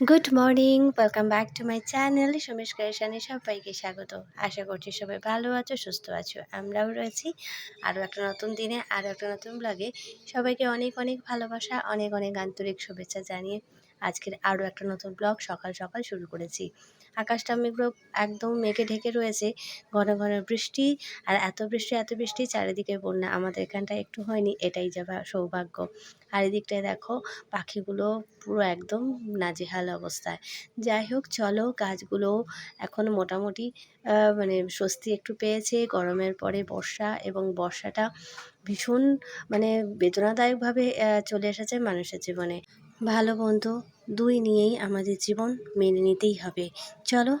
Good morning welcome back to my channel Somesh ক্রিয়েশনে সবাইকে স্বাগত। আশা করছি সবাই ভালো আছো, সুস্থ আছো, আমরাও রয়েছি। আরও একটা নতুন দিনে আরও একটা নতুন ব্লগে সবাইকে অনেক অনেক ভালোবাসা, অনেক অনেক আন্তরিক শুভেচ্ছা জানিয়ে আজকের আরও একটা নতুন ব্লগ সকাল সকাল শুরু করেছি। আকাশটা মেঘ একদম মেঘে ঢেকে রয়েছে, ঘন ঘন বৃষ্টি আর এত বৃষ্টি এত বৃষ্টি চারিদিকে বন্যা। আমাদের এখানটায় একটু হয়নি, এটাই যাবা সৌভাগ্য। আর এদিকটায় দেখো পাখিগুলো পুরো একদম নাজেহাল অবস্থায়। যাই হোক, চলো গাছগুলো এখন মোটামুটি মানে স্বস্তি একটু পেয়েছে। গরমের পরে বর্ষা এবং বর্ষাটা ভীষণ মানে বেদনাদায়কভাবে চলে এসেছে মানুষের জীবনে। ভালো বন্ধু দুই নিয়েই আমাদের জীবন মেনে নিতেই হবে। চলো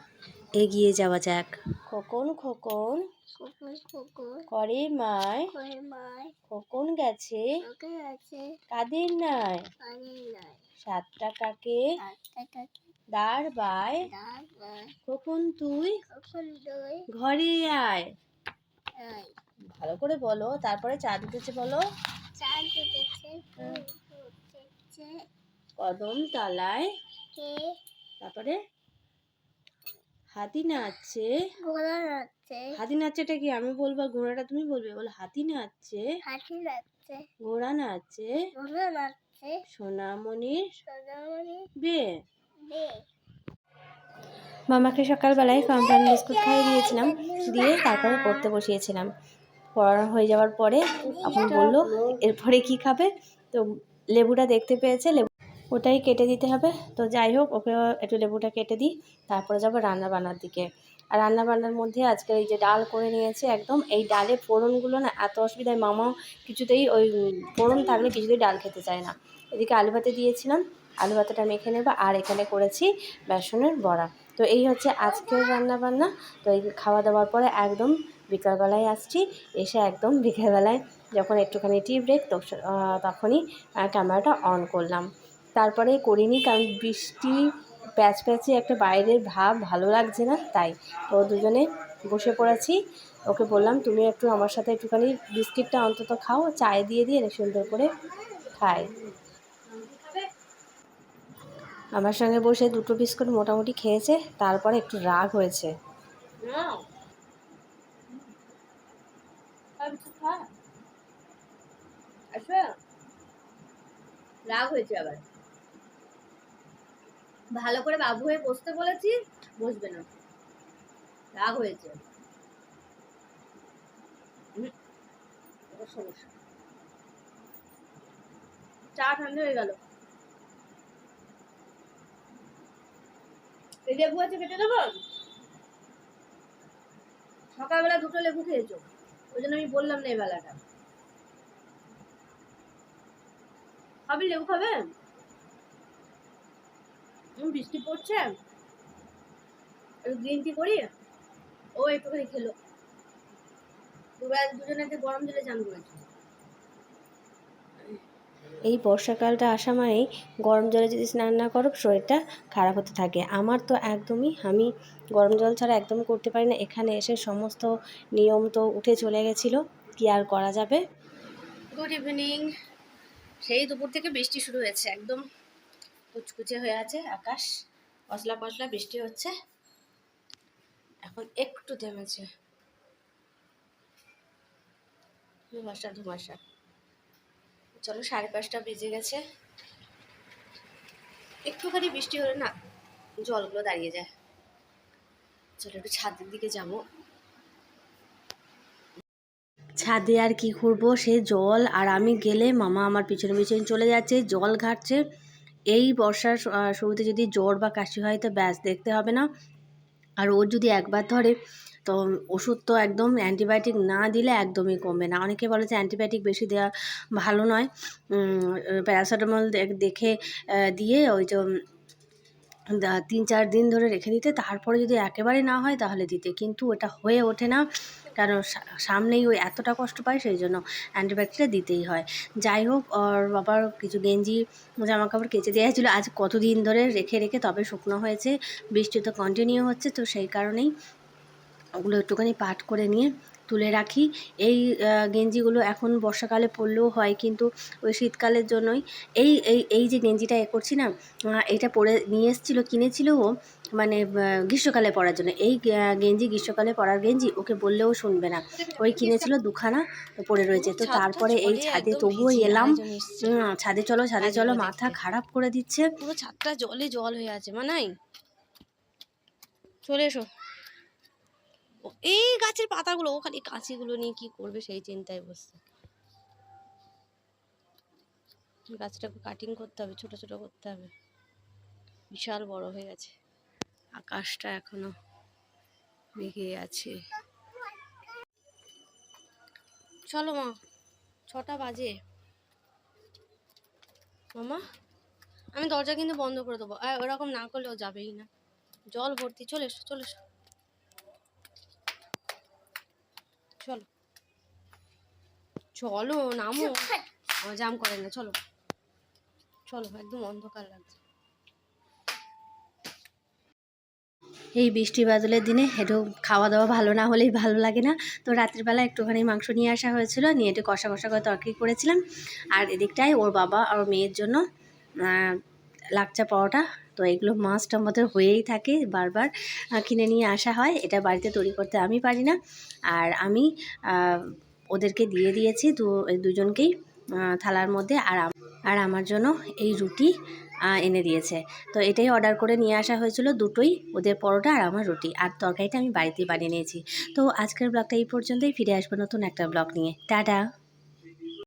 এগিয়ে যাওয়া যাক। খোকন খোকন। করে মায়। খোকন গেছে। কাদের নাই? সাতটা কাকে? দাঁড় বাই খোকন তুই? ঘরে আয়। ভালো করে বলো তারপরে চা দিতেছে বলো। ফুল ফুটেছে কদম তলায়। কে? তারপরে হাতি নাচছে। ঘোড়া নাচছে। হাতি নাচছে এটা কি? আমি বলব ঘোড়াটা তুমি বলবে। বলো হাতি নাচছে। হাতি নাচছে। ঘোড়া নাচছে। ঘোড়া নাচছে। সোনামণির সোনামণি বে। বে। মামাকে সকালবেলায় কমপ্লেন বিস্কুট খাইয়ে দিয়েছিলাম। দিয়ে তারপরে পড়তে বসিয়েছিলাম। পড়ানো হয়ে যাওয়ার পরে এখন বলল এরপরে কি খাবে? তো লেবুটা দেখতে পেয়েছে। লেবু ওটাই কেটে দিতে হবে। তো যাই হোক, ওকে একটু লেবুটা কেটে দিই, তারপরে যাব রান্না বান্নার দিকে। আর রান্না বান্নার মধ্যে আজকে এই যে ডাল করে নিয়েছে একদম, এই ডালে ফোড়নগুলো না এত অসুবিধায় মামা কিছুতেই ওই ফোড়ন থাকলে কিছুতেই ডাল খেতে চায় না। এদিকে আলু ভাতে দিয়েছিলাম, আলু ভাতাটা মেখে নেব, আর এখানে করেছি বেসনের বড়া। তো এই হচ্ছে আজকের রান্না বান্না। তো এই খাওয়া দাওয়ার পরে একদম বিকালবেলায় আসছি, এসে একদম বিকেলবেলায় যখন একটুখানি টি ব্রেক তখনই ক্যামেরাটা অন করলাম। তারপরে করিনি কারণ বৃষ্টি প্যাচ প্যাচে একটা বাইরের ভাব, ভালো লাগছে না, তাই। তো দুজনে বসে পড়েছি। ওকে বললাম, তুমি একটু আমার সাথে একটুখানি বিস্কিটটা অন্তত খাও, চায়ে দিয়ে দিয়ে সুন্দর করে খাই। আমার সঙ্গে বসে দুটো বিস্কুট মোটামুটি খেয়েছে, তারপরে একটু রাগ হয়েছে। রাগ হয়েছে আবার। ভালো করে বাবু হয়ে বসতে বলেছি বসবে না। রাগ হয়েছে। চা ঠান্ডা হয়ে গেল। এই লেবু আছে কেটে দেবো? সকালবেলা দুটো লেবু খেয়েছো ওই জন্য আমি বললাম না এই বেলাটা। খাবি লেবু খাবে? হুম, বৃষ্টি পড়ছে একটু গ্রিন টি করি ও একটুখানি খেলো। দুজনেকে গরম জলে চান করেছে। এই বর্ষাকালটা আসা মানেই গরম জলে যদি স্নান না করো শরীরটা খারাপ হতে থাকে। আমার তো একদমই আমি গরম জল ছাড়া একদম করতে পারি না। এখানে এসে সমস্ত নিয়ম তো উঠে চলে গেছিল কি আর করা যাবে? গুড ইভিনিং সেই দুপুর থেকে বৃষ্টি শুরু হয়েছে একদম কুচকুচে হয়ে আছে আকাশ। পশলা পশলা বৃষ্টি হচ্ছে। এখন একটু থেমেছে। ধুমাসা ধুমাসা চলো সাড়ে পাঁচটা বেজে গেছে। একটুখানি বৃষ্টি হলে না জলগুলো দাঁড়িয়ে যায়। চলো একটু ছাদের দিকে যাব। ছাদে আর কি করব? সে জল, আর আমি গেলে মামা আমার পিছনে পিছনে চলে যাচ্ছে, জল ঘাটছে। এই বর্ষার শুরুতে যদি জ্বর বা কাশি হয় তো ব্যাস, দেখতে হবে না। আর ওর যদি একবার ধরে, তো ওষুধ তো একদম অ্যান্টিবায়োটিক না দিলে একদমই কমবে না। অনেকে বলে যে অ্যান্টিবায়োটিক বেশি দেওয়া ভালো নয়। প্যারাসিটামল দেখে দিয়ে ওই যে তিন চার দিন ধরে রেখে দিতে, তারপরে যদি একেবারে না হয় তাহলে দিতে। কিন্তু ওটা হয়ে ওঠে না, কারণ সামনেই ওই এতটা কষ্ট পায় সেই জন্য অ্যান্টিবায়োটিকটা দিতেই হয়। যাই হোক, ওর বাবার কিছু গেঞ্জি জামা কাপড় কেচে দেওয়া ছিল আজ কতদিন ধরে রেখে রেখে তবে শুকনো হয়েছে, বৃষ্টি তো কন্টিনিউ হচ্ছে, তো সেই কারণেই ওগুলো একটুখানি পাট করে নিয়ে তুলে রাখি। এই গেঞ্জিগুলো এখন বর্ষাকালে পরলেও হয় কিন্তু ওই শীতকালের জন্যই। এই এই এই যে গেঞ্জিটা এ করছি না এটা পরে নিয়ে এসেছিল কিনেছিল ও মানে গ্রীষ্মকালে পরার জন্য। এই গেঞ্জি গ্রীষ্মকালে পরার গেঞ্জি ওকে বললেও শুনবে না। ওই কিনেছিল দুখানা পরে রয়েছে। তো তারপরে এই ছাদে তবুও এলাম। ছাদে চলো ছাদে চলো মাথা খারাপ করে দিচ্ছে। পুরো ছাদটা জলে জল হয়ে আছে মানাই চলে এসো। এই গাছের পাতাগুলো ও খালি কাঁচিগুলো নিয়ে কি করবে সেই চিন্তায় বসছে। গাছটাকে কাটিং করতে হবে, ছোট ছোট করতে হবে। বিশাল বড় হয়ে গেছে। আকাশটা এখনও মেঘে আছে। চলো মা, ছটা বাজে। মামা, আমি দরজা কিন্তু বন্ধ করে দেবো। ওরকম না করলেও যাবেই না। জল ভর্তি, চলে এসো চলে এসো। চলো। চলো নামো। আমার জাম করে না চলো। চলো একদম অন্ধকার লাগছে। এই বৃষ্টি বাদলের দিনে একটু খাওয়া দাওয়া ভালো না হলেই ভালো লাগে না। তো রাত্রিবেলা একটুখানি মাংস নিয়ে আসা হয়েছিল নিয়ে একটু কষা কষা করে তরকারি করেছিলাম। আর এদিকটায় ওর বাবা আর মেয়ের জন্য লাকচা পরোটা। তো এগুলো মাস্ট আমাদের হয়েই থাকে, বারবার কিনে নিয়ে আসা হয়। এটা বাড়িতে তৈরি করতে আমি পারি না। আর আমি ওদেরকে দিয়ে দিয়েছি দু, দুজনকেই থালার মধ্যে। আর আর আমার জন্য এই রুটি এনে দিয়েছে। তো এটাই অর্ডার করে নিয়ে আসা হয়েছিল দুটোই, ওদের পরোটা আর আমার রুটি। আর তরকারিটা আমি বাড়িতেই বানিয়ে নিয়েছি। তো আজকের ব্লগটা এই পর্যন্তই। ফিরে আসব নতুন একটা ব্লগ নিয়ে। টাটা!